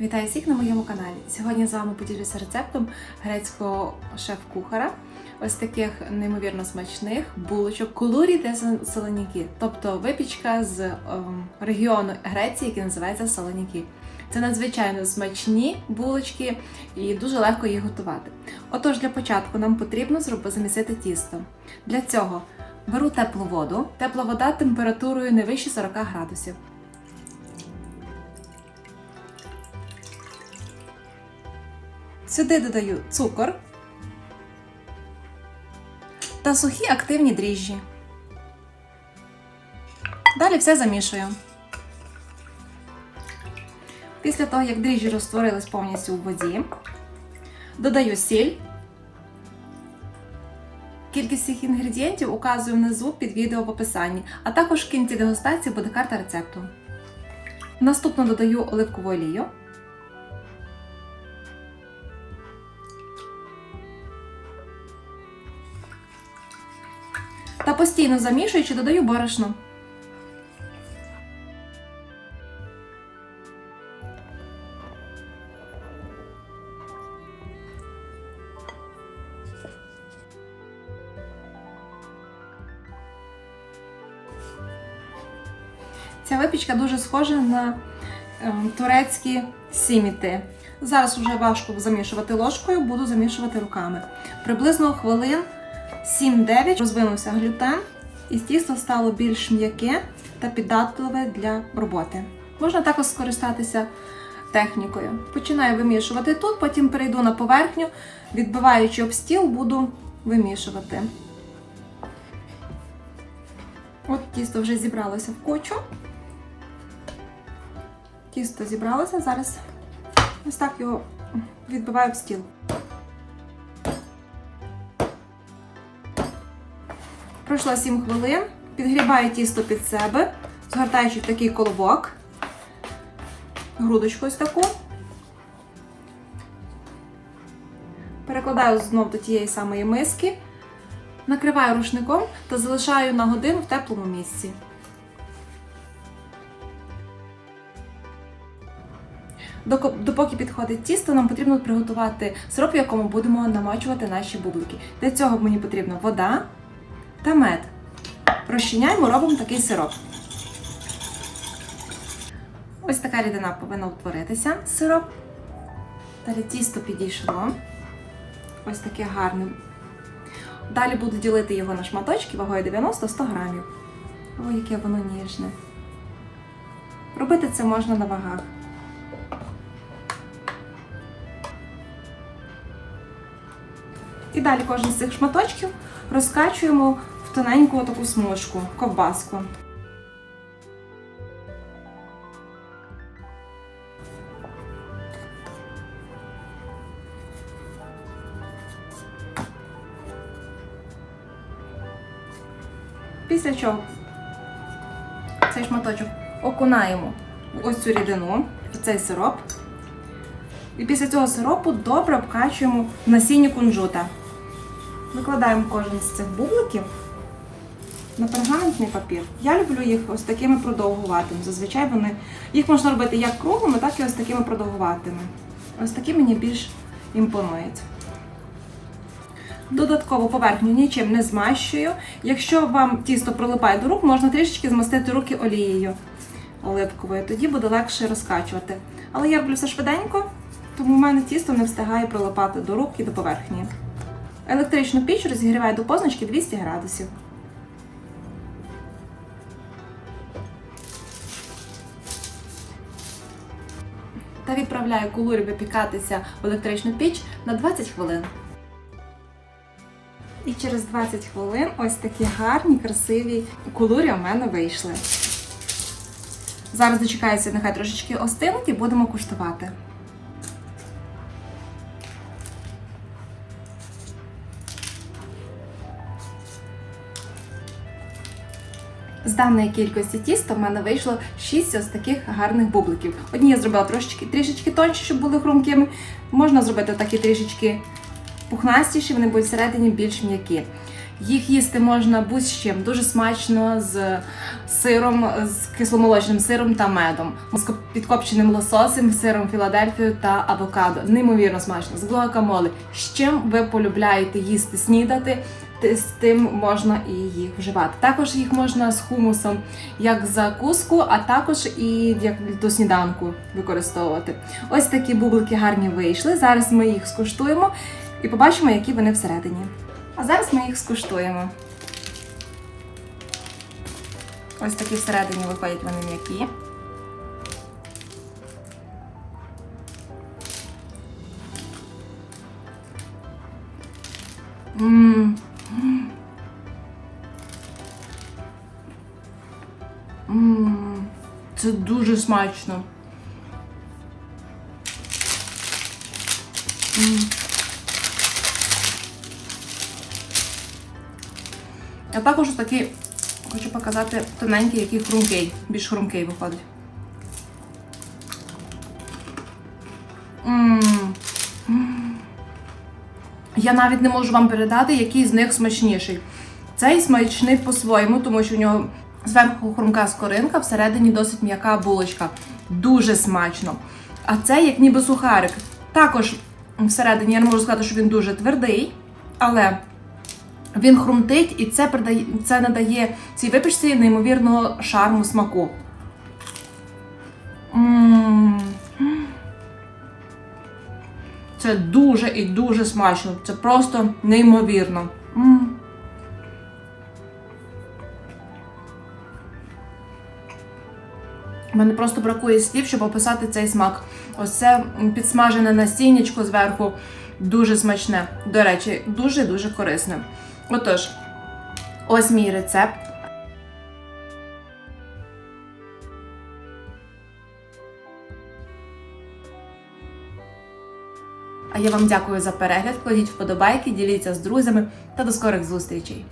Вітаю всіх на моєму каналі. Сьогодні з вами поділюся рецептом грецького шеф-кухара. Ось таких неймовірно смачних булочок кулурі та солоніки, тобто випічка з ем, регіону Греції, який називається солоніки. Це надзвичайно смачні булочки і дуже легко їх готувати. Отож, для початку нам потрібно зробити замісити тісто. Для цього беру теплу воду, тепла вода температурою не вище 40 градусів. Сюди додаю цукор та сухі активні дріжджі. Далі все замішую. Після того, як дріжджі розтворились повністю у воді, додаю сіль. Кількість цих інгредієнтів указую внизу під відео в описанні, а також в кінці дегустації буде карта рецепту. Наступно додаю оливкову олію. Та постійно замішуючи, додаю борошно. Ця випічка дуже схожа на ем, турецькі сіміти. Зараз вже важко замішувати ложкою, буду замішувати руками. Приблизно хвилин 7-9 розвинувся глютен, і тісто стало більш м'яке та піддатливе для роботи. Можна також скористатися технікою. Починаю вимішувати тут, потім перейду на поверхню, відбиваючи об стіл, буду вимішувати. От тісто вже зібралося в кучу. Тісто зібралося, зараз ось так його відбиваю об стіл. Пройшло 7 хвилин, підгрібаю тісто під себе, згортаючи в такий колобок, грудочку ось таку. Перекладаю знов до тієї самої миски, накриваю рушником та залишаю на годину в теплому місці. Допоки підходить тісто, нам потрібно приготувати сироп, в якому будемо намочувати наші бублики. Для цього мені потрібна вода та мед. Розчиняємо, робимо такий сироп. Ось така рідина повинна утворитися сироп. Далі тісто підійшло. Ось таке гарне. Далі буду ділити його на шматочки вагою 90-100 грамів. Ой, яке воно ніжне. Робити це можна на вагах. І далі кожен з цих шматочків розкачуємо тоненьку таку смужку, ковбаску. Після чого цей шматочок окунаємо в ось цю рідину, в цей сироп. І після цього сиропу добре обкачуємо в насіння кунжута. Викладаємо кожен з цих бубликів на пергаментний папір. Я люблю їх ось такими продовгуватими. Зазвичай вони їх можна робити як круглими, так і ось такими продовгуватими. Ось такі мені більш імпонують. Додатково поверхню нічим не змащую. Якщо вам тісто прилипає до рук, можна трішечки змастити руки олією оливковою, тоді буде легше розкачувати. Але я роблю все швиденько, тому в мене тісто не встигає прилипати до рук і до поверхні. Електричну піч розігріваю до позначки 200 градусів. Та відправляю кулурі випікатися в електричну піч на 20 хвилин. І через 20 хвилин ось такі гарні, красиві кулурі у мене вийшли. Зараз дочекаюся, нехай трошечки остинуть і будемо куштувати. З даної кількості тіста в мене вийшло 6 ось таких гарних бубликів. Одні я зробила трошечки трішечки тонші, щоб були хрумкими. Можна зробити такі трішечки пухнастіші, вони будуть всередині більш м'які. Їх їсти можна будь з чим, дуже смачно з сиром, з кисломолочним сиром та медом, з підкопченим лососем, сиром Філадельфію та авокадо. Неймовірно смачно, з гуакамоле. З чим ви полюбляєте їсти, снідати, ти- з тим можна і їх вживати. Також їх можна з хумусом як закуску, а також і як до сніданку використовувати. Ось такі бублики гарні вийшли. Зараз ми їх скуштуємо і побачимо, які вони всередині. А зараз ми їх скуштуємо. Ось такі всередині виходять вони м'які. Мм. Дуже смачно. А також такий, хочу показати тоненький, який хрумкий, більш хрумкий виходить. Я навіть не можу вам передати, який з них смачніший. Цей смачний по-своєму, тому що у нього зверху хрумка скоринка, всередині досить м'яка булочка. Дуже смачно. А це як ніби сухарик. Також всередині я не можу сказати, що він дуже твердий, але він хрумтить і це, придає, це надає цій випічці неймовірного шарму смаку. Це дуже і дуже смачно. Це просто неймовірно. М. мене просто бракує слів, щоб описати цей смак. Ось це підсмажене насіннячко зверху дуже смачне. До речі, дуже-дуже корисне. Отож, ось мій рецепт. А я вам дякую за перегляд. Кладіть вподобайки, діліться з друзями та до скорих зустрічей.